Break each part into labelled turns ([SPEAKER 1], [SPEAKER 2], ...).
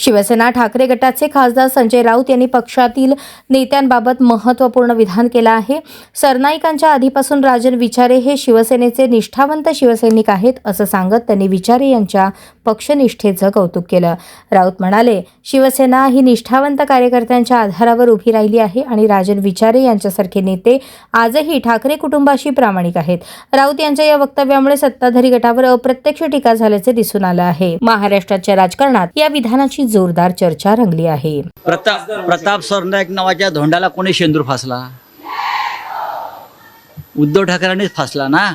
[SPEAKER 1] शिवसेना ठाकरे गटाचे खासदार संजय राऊत यांनी पक्षातील नेत्यांबाबत महत्त्वपूर्ण विधान केलं आहे. सरनाईकांच्या आधीपासून राजन विचारे हे शिवसेनेचे निष्ठावंत शिवसैनिक आहेत असं सांगत त्यांनी विचारे यांच्या पक्षनिष्ठेचं कौतुक केलं. राऊत म्हणाले शिवसेना ही निष्ठावंत कार्यकर्त्यांच्या आधारावर उभी राहिली आहे आणि राजन विचारे यांच्यासारखे नेते आजही ठाकरे कुटुंबाशी प्रामाणिक आहेत. राऊत यांच्या या वक्तव्यामुळे सत्ताधारी गटावर अप्रत्यक्ष टीका झाल्याचे दिसून आलं आहे. महाराष्ट्राच्या राजकारणात या विधानाची जोरदार चर्चा रंगली आहे.
[SPEAKER 2] प्रताप प्रताप सरनाईक नावाच्या धोंडाला कोणी शेंदूर फासला? उद्धव ठाकरेंनीच फासला ना?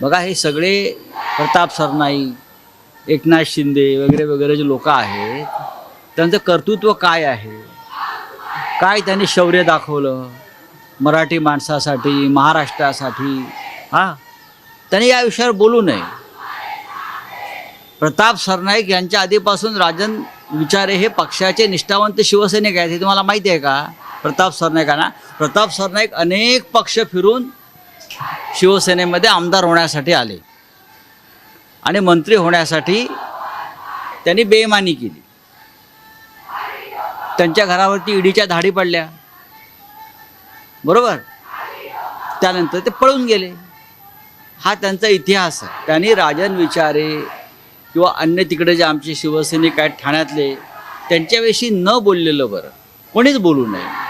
[SPEAKER 2] बघा हे सगळे प्रताप सरनाईक एकनाथ शिंदे वगैरे वगैरे जे लोक आहेत त्यांचं कर्तृत्व काय आहे? काय त्यांनी शौर्य दाखवलं? मराठी माणसासाठी महाराष्ट्रासाठी? हां? त्यांनी या विषयावर बोलू नये. प्रताप सरनाईक यांच्या आधीपासून राजन विचारे हे पक्षाचे निष्ठावंत शिवसैनिक आहेत हे तुम्हाला माहिती आहे का? प्रताप सरनाईकांना. प्रताप सरनाईक अनेक पक्ष फिरून शिवसेनेमध्ये आमदार होण्यासाठी आले. आणि मंत्री होण्यासाठी त्यांनी बेमानी केली. त्यांच्या घरावरती ईडीच्या धाडी पडल्या. बरोबर? त्यानंतर ते पळून गेले. हा त्यांचा इतिहास आहे. त्यांनी राजन विचारे किंवा अन्य तिकडे जे आमचे शिवसैनिक आहेत ठाण्यातले त्यांच्याविषयी न बोललेलं बरं. कोणीच बोलू नये.